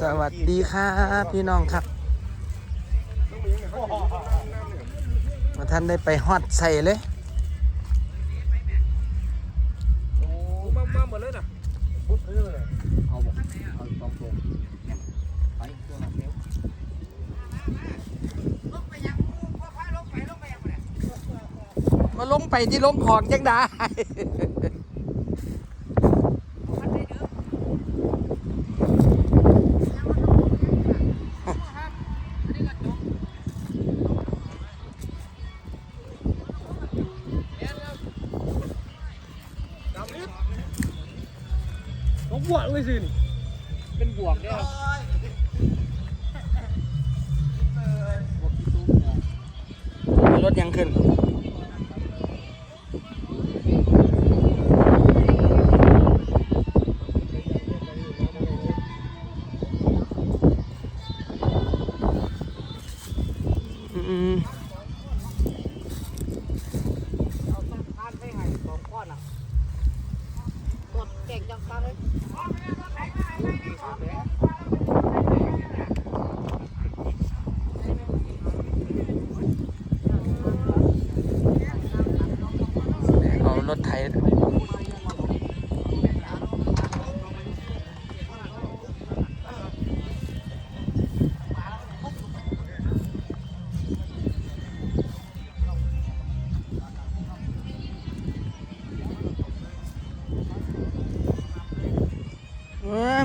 สวัสดีครับพี่น้องครับมาท่านได้ไปฮอดใส่เลยมามาหมดเลยนะเอาบอกเอาสองตัวไปตัวละเดียวมาลงไปที่ลงของจังได้ดำนิดต้อง บวกเลยสินี่เป็นบวกเนี่ยรถยังขึ้นอืม Alex.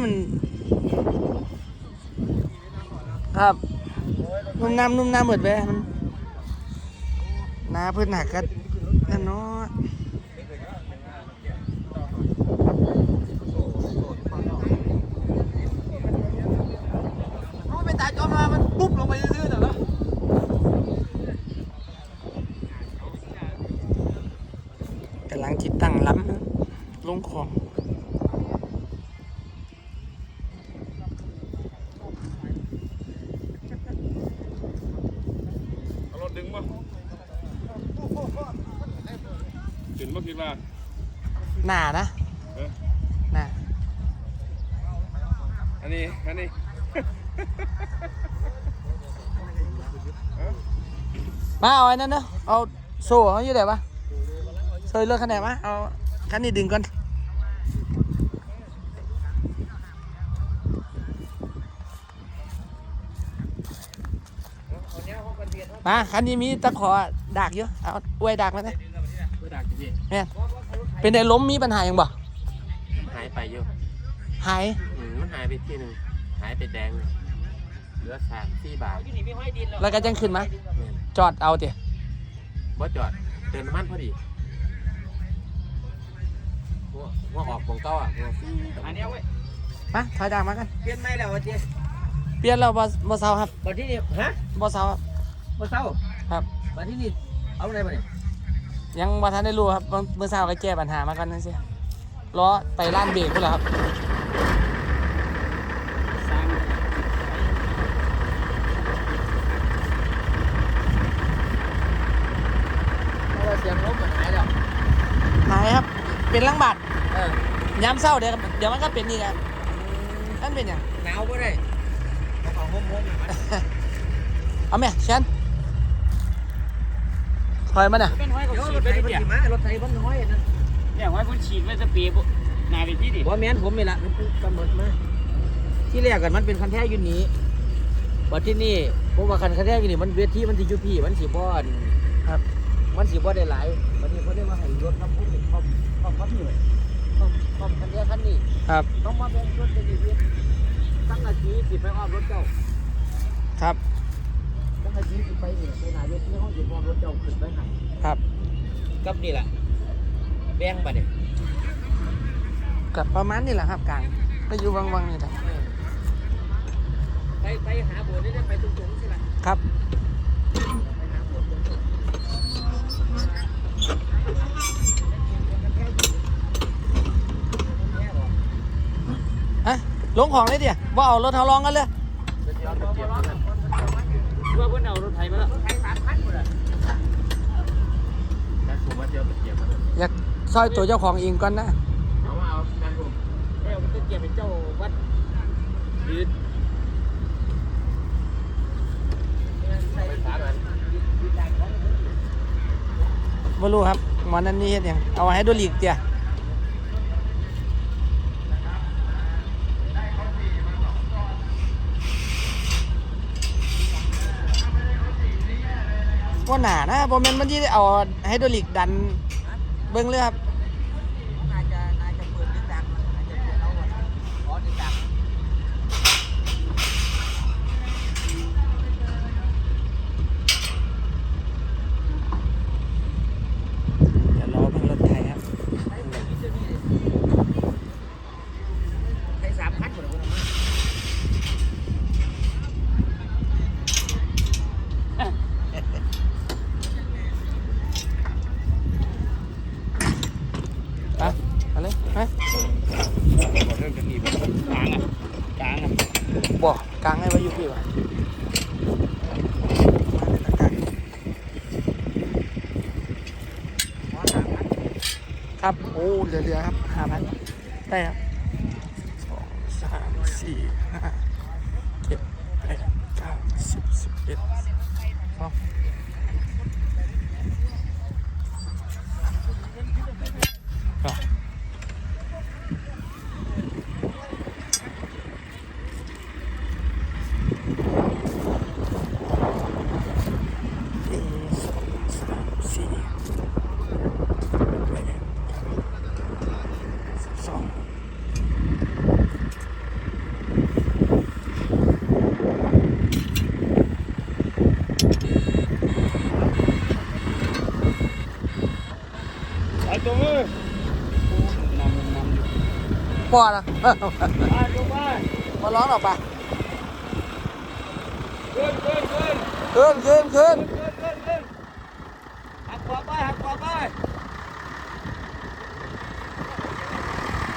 มัน ครับนุ่มน้ำนุ่มน้ำหมดไปมันนาเพื่อนหักกันกันเนาะเขาไปตายจอมมามันปุ๊บลงไปซื่อๆน่ะเหรอกำลังจิตตั้งล้ำลงของ คิดว่าหน้านะเออหน้าอันนี้ อันนี้ มาเอาไอ้นั่นเนอะเอาโซ่เขาอยู่ไหนวะโซ่เลือกคันไหนวะเอาคันนี้ดึงก่อนมาคันนี้มีตะขอดักอยู่เอาอวยดักมาเลย ตัวดักจีเนี่ยเป็นไอ้ล้มมีปัญหายังบ่หายไปอยู่หายอืมมันหายไปที่หนึ่งหายไปแดงเหลือสามสี่บาทแล้วก็จังขึ้นมาเนี่ยจอดเอาเดี๋ยวบ่จอดเติมน้ำมันพอดีว่าว่าออกของเก้าอะว่าฟรีอันนี้เว้ยมาถอยดักมากันเปลี่ยนไม่แล้ววะเจ๊เปลี่ยนแล้วบ่บ่เซาครับบัดที่นี่ฮะบ่เซาครับมาเศร้าครับบัดที่นี่เอาอะไรมาเนี่ย ยังบ่ทันได้รู้ครับเมื่อเช้าก็แก้ปัญหามากันนั่นสิล้อไปร้านเบรกพุ่นแหละครับเพราะว่าเสียงลมมันหายแล้วหายครับ เป็นลังบาดเออย้ำเศร้าเดี๋ยวครับเดี๋ยวมันก็เป็นนี่ครับนั่นเป็นอย่างหนาวก็ได้เอาห่มห่มๆมันเอาไหมเชน ถอยมาน่ะเป็นห้อยกับเดี๋ยวฉีรดถไว้ไถจะมันเปียกสิมารถไถมันน้อยนั่นเนี่ยห้อยพุ่นฉีดไว้จะเปียกนายเป็นที่ดิบ่แม่นผมนี่ล่ะมันกำหนดมาที่แรกกันมันเป็นคันแท้อยู่นี้บัดที่นี่ผมว่าคันคันแท้อยู่นี่มันเวทีมันสิอยู่พี่มันสิบ่อันครับ มันสิบ่ได้หลายบัดนี้เพิ่นได้มาให้รถครับผมนี่ครอบครอบครับนี่เลยครอบครอบคันแท้คันนี้ครับต้องมาแบ่งรถเป็นอีกเวทตั้งนาทีสิไปอ้อมรถเจ้าครับ ตั้งนาทีสิไปนี่ไปหน้าเวทีห้องสิอ้อมรถเจ้าขึ้นไปให้ครับกับนี่ล่ะแบ่งบัดนี้กับประมาณนี่แหละครับกลางก็อยู่วังๆนี่แหละไปไปหาบัวได้ไปตรงๆสิล่ะครับไปหาบัวตรงๆฮะลงของเลยเดี๋ยวว่าเอารถเทาลองกันเลย ซอยตัวเจ้าของเองก่อนนะเอามาเอาแฟนผมเอ้ยผมจะเกียบเป็นเจ้าวัดยืดไม่รู้ครับหมอนั่นนี่เห็นยังเอาให้ดูหลีกเตียว่าหนานะโมเมนต์มันที่เอาให้ดูหลีกดัน เบิ่งเลยครับ น่าจะน่าจะเปิดดึงดังน่าจะเปิดเอาอะอ๋อดึงดัง เดี๋ยวรอเบิ่งรถไทยครับ ใช้สามคันหมดเลยคุณอา ไปเอาเลยไป เรื่องกันนี่แบบกลางอะกลางอะ บ่กลางให้ไว้อยู่พี่วะมาเลยละครับ โอ้เหลือๆครับห้าพันได้ครับสองสามสี่ห้าเจ็ดแปดเก้าสิบสิบเอ็ดสองสองหนึ่งสองสามสี่แปด สิบสองไอ้ตัวมือนำนำอยู่พอละไปลงไปมาร้องออกปะขึ้นขึ้นขึ้นขึ้นขึ้นขึ้นขึ้นขึ้นขึ้นหักขวาไปหักขวาไป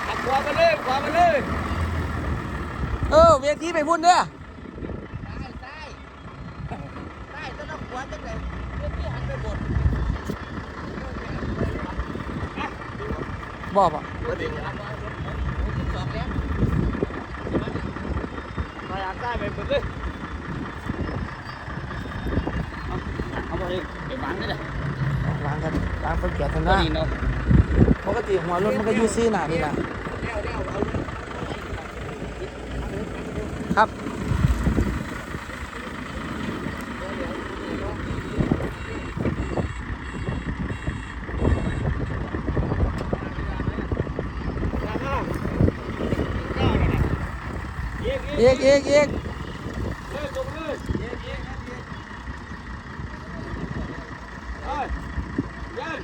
หัก ขวาไปเลยขวาไปเลยเออเวทีไปพุ่นเด้อได้ได้ได้ต้นหัวจังเลยเรื่องที่หันไปบนบอกอะหัวเด็กหันมาหัวที่สองแล้วไปหักใต้ไปหมดเลยเอาไปเลยเดี๋ยวบังได้จ้ะล้างกันล้างคนเกียรติทันก็นะดีเนาะปกติหัวรถมันก็อยู่ซี่หนานี่นะ แล้วแล้วเอา ครับเอียงเอียงอีกอีกอีก เลยตรงเลยเอียงเอียงเอียงเฮ้ยยัน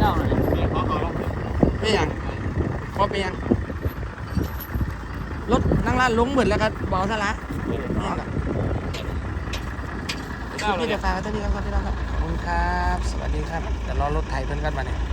เก้าหน่อยขอขอลอง ไม่ยังพอเป็นยังรถนั่งร้านลงเหมือนแล้วก็เบาซะละไม่ยังหรอกเก้าหน่อยพี่เดี๋ยวฝากไว้เท่านี้ครับพี่น้องครับขอบคุณครับ สวัสดีครับเดี๋ยวรอรถไถเพิ่นกันมาเนี่ย